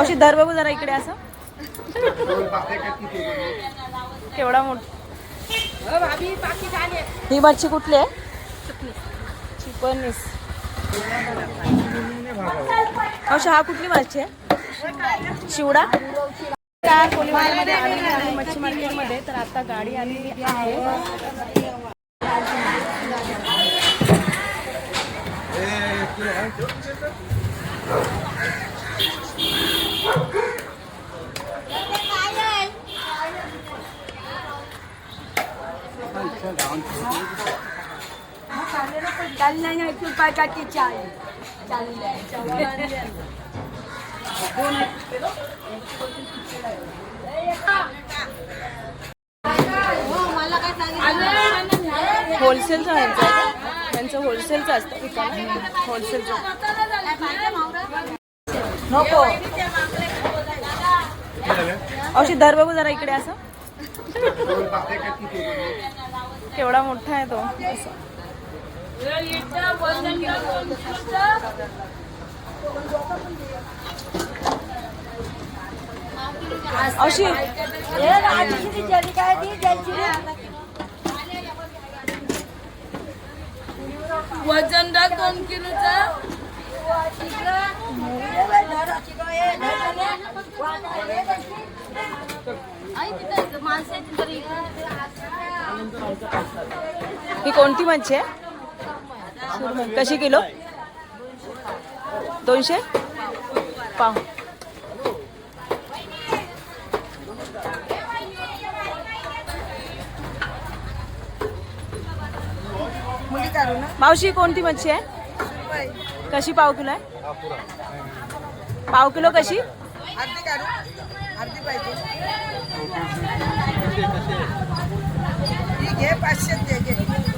औषध दर बघू जरा इकडे असं. केवढा मोठा. ही मच्छी कुठली आहे? चिपनीस औषध हा कुठली मच्छी आहे? शिवडा त्या आलेली मच्छी मार्केटमध्ये तर आता गाडी आलेली आहे चालणार नाही तू पाटाची चाल होलसेलचं आहे का? होलसेलचं असतं होलसेलचं. नको. औषध दर बघू जरा इकडे असं. केवढा मोठा आहे तो. असं. अशी. काय ती द्यायची वजन दोन किलोचा ही कोणती मच्छी आहे? कशी किलो? दोनशे? पाव. मावशी, कोणती मच्छी आहे? कशी पाव किलो आहे? पाव किलो कशी? ही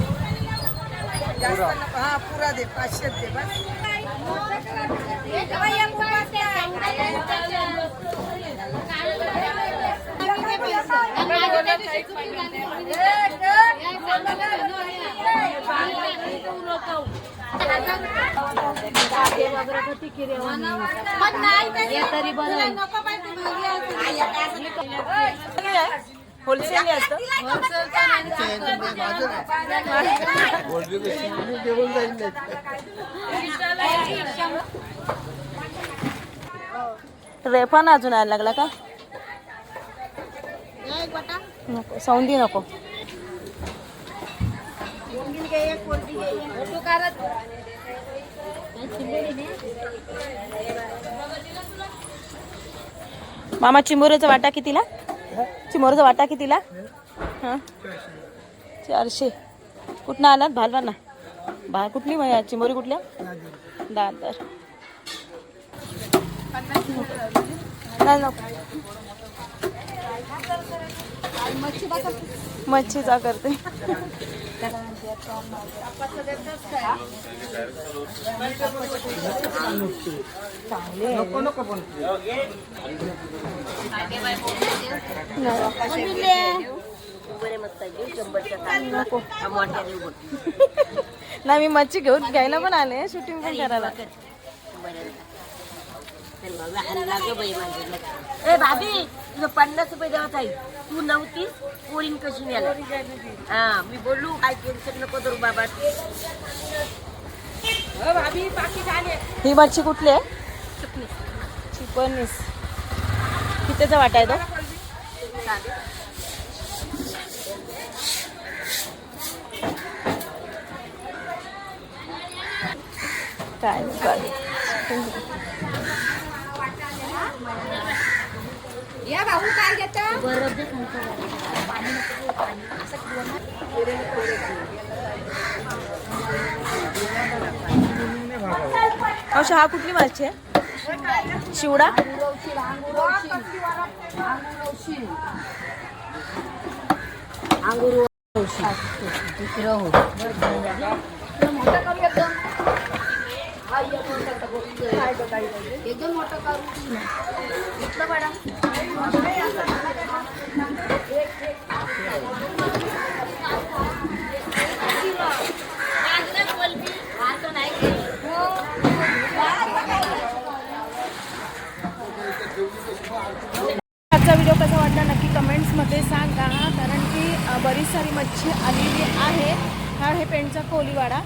जास्त नको. हा पुरा दे पाचशे दे बस होलसेल असतं रेफान अजून यायला लागला का? नको सौंदी नको. मामा चिंबोरीचा वाटा कितीला? चिंबोरीचा वाटा कितीला? हां? चारशे. कुठनं आलात भालवाना. भा कुठली मग चिंबोरी कुठल्या? दादर. मच्छीचा करते. नको. नाही मी मच्छी घेऊन घ्यायला पण आले. शूटिंग पण करायला. ए भाभी तुला पन्नास रुपये देवाच आहे तू नव्हतीस पोरीन कशी नेला हा मी बोलू काय टेन्शन नको करू बाबा. ही मच्छी कुठली आहे? चिपनीस कितीचा वाटा आहे तो? काय या भाऊ काय घेता? अशा हा कुठली मालची आहे? शिवडा? अंगूर दुसरं होतं आजचा व्हिडिओ कसा वाटला नक्की कमेंट्समध्ये सांगा कारण की बरीच सारी मच्छी आलेली आहे. हा हे पेंटचा कोलीवाडा.